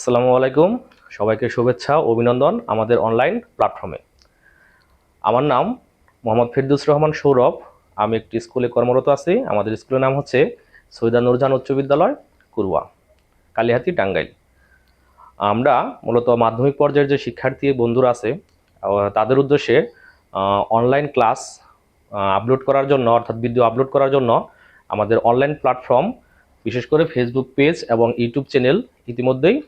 আসসালামু আলাইকুম। সবাইকে শুভেচ্ছা, অভিনন্দন আমাদের অনলাইন প্ল্যাটফর্মে আমার নাম মোহাম্মদ ফিরদুস রহমান সৌরভ। আমি একটি স্কুলে কর্মরত আছি। আমাদের স্কুলের নাম হচ্ছে সৈয়দা নুরজান উচ্চ বিদ্যালয়, কুরুয়া, কালিহাতি, টাঙ্গাইল। আমরা মূলত মাধ্যমিক পর্যায়ের যে শিক্ষার্থী বন্ধুরা আছে তাদের উদ্দেশ্যে অনলাইন ক্লাস আপলোড করার জন্য, অর্থাৎ ভিডিও আপলোড করার জন্য আমাদের অনলাইন প্ল্যাটফর্ম বিশেষ করে ফেসবুক পেজ এবং ইউটিউব চ্যানেল ইতিমধ্যেই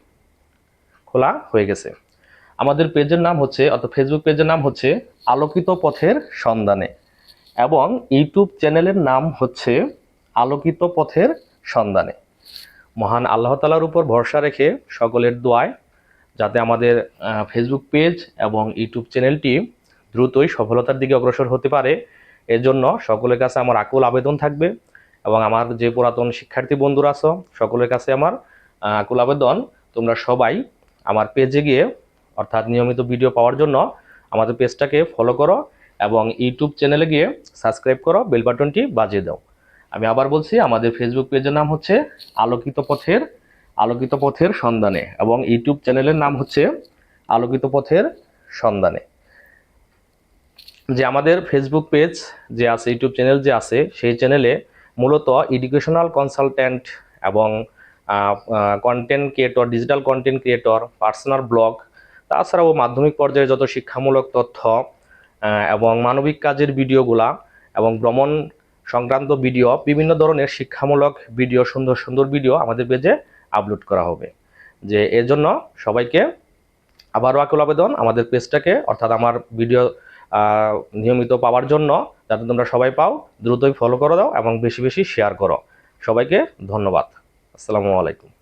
খোলা হয়ে গেছে। আমাদের পেজের নাম হচ্ছে, অর্থাৎ ফেসবুক পেজের নাম হচ্ছে আলোকিত পথের সন্ধানে এবং ইউটিউব চ্যানেলের নাম হচ্ছে আলোকিত পথের সন্ধানে। মহান আল্লাহ তালার উপর ভরসা রেখে সকলের দোয়ায় যাতে আমাদের ফেসবুক পেজ এবং ইউটিউব চ্যানেলটি দ্রুতই সফলতার দিকে অগ্রসর হতে পারে। এর জন্য সকলের কাছে আমার আকুল আবেদন থাকবে এবং আমার যে পুরাতন শিক্ষার্থী বন্ধুরা আছো, সকলের কাছে আমার আকুল আবেদন। তোমরা সবাই আমার পেজে গিয়ে, অর্থাৎ নিয়মিত ভিডিও পাওয়ার জন্য আমাদের পেজটাকে ফলো করো এবং ইউটিউব চ্যানেলে গিয়ে সাবস্ক্রাইব করো বেল বাটনটি বাজিয়ে দাও। আমি আবার বলছি, আমাদের ফেসবুক পেজের নাম হচ্ছে আলোকিত পথের আলোকিত পথের সন্ধানে এবং ইউটিউব চ্যানেলের নাম হচ্ছে আলোকিত পথের সন্ধানে। যে আমাদের ফেসবুক পেজ যে আছে ইউটিউব চ্যানেল যে আছে, সেই চ্যানেলে মূলত এডুকেশনাল কনসালট্যান্ট এবং content creator digital content creator personal blog তাছাড়াও মাধ্যমিক পর্যায়ে যত শিক্ষামূলক তথ্য এবং মানবিক কাজের ভিডিওগুলা, এবং ভ্রমণ সংক্রান্ত ভিডিও, বিভিন্ন ধরনের শিক্ষামূলক ভিডিও, সুন্দর সুন্দর ভিডিও আমাদের পেজে আপলোড করা হবে। যে এর জন্য সবাইকে আবারও আকুল আবেদন আমাদের পেজটাকে অর্থাৎ আমার ভিডিও নিয়মিত পাওয়ার জন্য, যাতে তোমরা সবাই পাও, দ্রুতই ফলো করে দাও এবং বেশি বেশি শেয়ার করো। সবাইকে ধন্যবাদ। আসসালামু আলাইকুম।